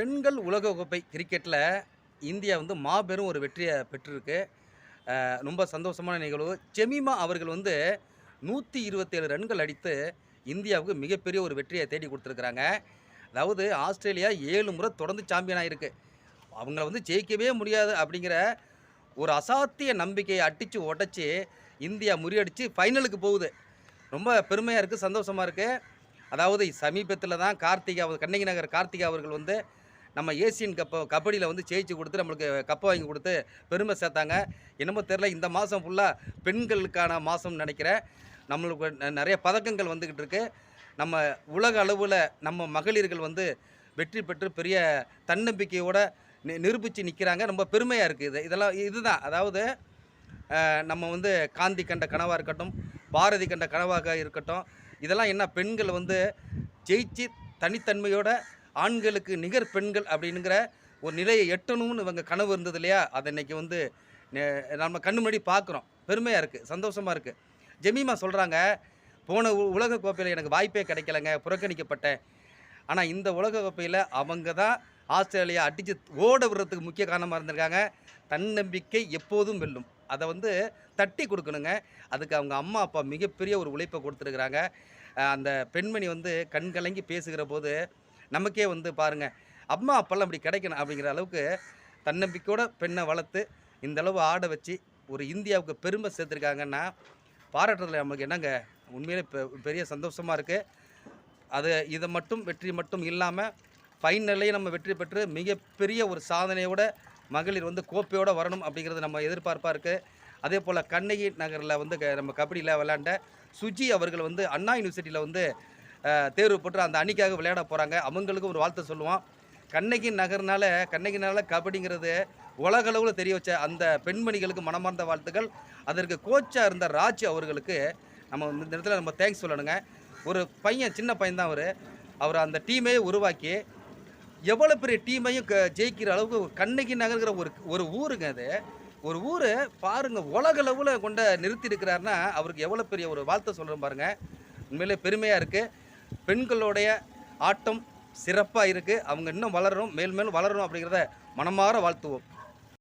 பெண்கள் உலகக்கோப்பை கிரிக்கெட்டில் இந்தியா வந்து மாபெரும் ஒரு வெற்றியை பெற்றிருக்கு. ரொம்ப சந்தோஷமான நிகழ்வு. ஜெமிமா அவர்கள் வந்து நூற்றி இருபத்தேழு ரன்கள் அடித்து இந்தியாவுக்கு மிகப்பெரிய ஒரு வெற்றியை தேடி கொடுத்துருக்குறாங்க. அதாவது ஆஸ்திரேலியா ஏழு முறை தொடர்ந்து சாம்பியன் ஆகிருக்கு அவங்கள வந்து ஜெயிக்கவே முடியாது அப்படிங்கிற ஒரு அசாத்திய நம்பிக்கையை அடித்து உடச்சி இந்தியா முறியடித்து ஃபைனலுக்கு போகுது. ரொம்ப பெருமையாக இருக்குது சந்தோஷமாக இருக்குது அதாவது சமீபத்தில் தான் கார்த்திகா அவர் கண்ணகி நகர் கார்த்திகா அவர்கள் வந்து நம்ம ஏசியன் கப்பை கபடியில் வந்து ஜெயிச்சு கொடுத்து நம்மளுக்கு கப்பை வாங்கி கொடுத்து பெருமை சேர்த்தாங்க. என்னமோ தெரில இந்த மாதம் ஃபுல்லாக பெண்களுக்கான மாதம்னு நினைக்கிறேன். நம்மளுக்கு நிறைய பதக்கங்கள் வந்துக்கிட்டு இருக்கு. நம்ம உலக அளவில் நம்ம மகளிர்கள் வந்து வெற்றி பெற்று பெரிய தன்னம்பிக்கையோடு நி நிரூபித்து நிற்கிறாங்க ரொம்ப பெருமையாக இருக்குது இது. இதெல்லாம் இதுதான். அதாவது நம்ம வந்து காந்தி கண்ட கனவாக இருக்கட்டும் பாரதி கண்ட கனவாக இருக்கட்டும் இதெல்லாம் என்ன பெண்கள் வந்து ஜெயிச்சு தனித்தன்மையோட ஆண்களுக்கு நிகர் பெண்கள் அப்படிங்கிற ஒரு நிலையை எட்டணும்னு இவங்க கனவு இருந்தது இல்லையா? அதை இன்னைக்கு வந்து நம்ம கண்ணு முன்னாடி பார்க்குறோம். பெருமையாக இருக்குது சந்தோஷமாக இருக்குது ஜெமீமா சொல்கிறாங்க போன உ- உலக கோப்பையில் எனக்கு வாய்ப்பே கிடைக்கலங்க புறக்கணிக்கப்பட்டேன். ஆனால் இந்த உலக கோப்பையில் அவங்க தான் ஆஸ்திரேலியா அடித்து ஓட விடுறதுக்கு முக்கிய காரணமாக இருந்திருக்காங்க. தன்னம்பிக்கை எப்போதும் வெல்லும். அதை வந்து தட்டி கொடுக்கணுங்க. அதுக்கு அவங்க அம்மா அப்பா மிகப்பெரிய ஒரு உழைப்பை கொடுத்துருக்குறாங்க. அந்த பெண்மணி வந்து கண்கலங்கி பேசுகிற போது நமக்கே வந்து பாருங்கள் அம்மா அப்பெல்லாம் இப்படி கிடைக்கணும் அப்படிங்கிற அளவுக்கு தன்னம்பிக்கையோட பெண்ணை வளர்த்து இந்த அளவு ஆட வச்சு ஒரு இந்தியாவுக்கு பெருமை சேர்த்துருக்காங்கன்னா பாராட்டுறதுல நமக்கு என்னங்க? உண்மையிலே பெ பெரிய சந்தோஷமாக இருக்குது அது இதை மட்டும் வெற்றி மட்டும் இல்லாமல் ஃபைனல்லையும் நம்ம வெற்றி பெற்று மிகப்பெரிய ஒரு சாதனையோட மகளிர் வந்து கோப்பையோடு வரணும் அப்படிங்கிறது நம்ம எதிர்பார்ப்பாக இருக்குது அதே போல் கண்ணகி நகரில் வந்து க- நம்ம கபடியில் விளாண்ட சுஜி அவர்கள் வந்து அண்ணா யூனிவர்சிட்டியில் வந்து தேர்வு பெற்று அந்த அணிக்காக விளையாட போகிறாங்க அவங்களுக்கும் ஒரு வாழ்த்து சொல்லுவோம். கண்ணகி நகர்னால கண்ணகி நகரில் கபடிங்கிறது உலகளவில் தெரிய வச்ச அந்த பெண்மணிகளுக்கு மனமார்ந்த வாழ்த்துக்கள். அதற்கு கோச்சாக இருந்த ராஜ் அவர்களுக்கு நம்ம இந்த இடத்துல நம்ம தேங்க்ஸ் சொல்லணுங்க. ஒரு பையன் சின்ன பையன் தான் அவர். அவர் அந்த டீமே உருவாக்கி எவ்வளோ பெரிய டீமையும் க ஜெயிக்கிற அளவுக்கு கண்ணகி நகர்கிற ஒரு ஒரு ஊருங்க அது. ஒரு ஊர் பாருங்கள் உலகளவில் கொண்ட நிறுத்தி இருக்கிறாருன்னா அவருக்கு எவ்வளோ பெரிய ஒரு வாழ்த்தை சொல்கிறேன் பாருங்கள் உண்மையிலே பெருமையாக இருக்குது பெண்களுடைய ஆட்டம் சிறப்பாக இருக்குது அவங்க இன்னும் வளரணும் மேல் மேலும் வளரணும் அப்படிங்கிறத மனமாற வாழ்த்துவோம்.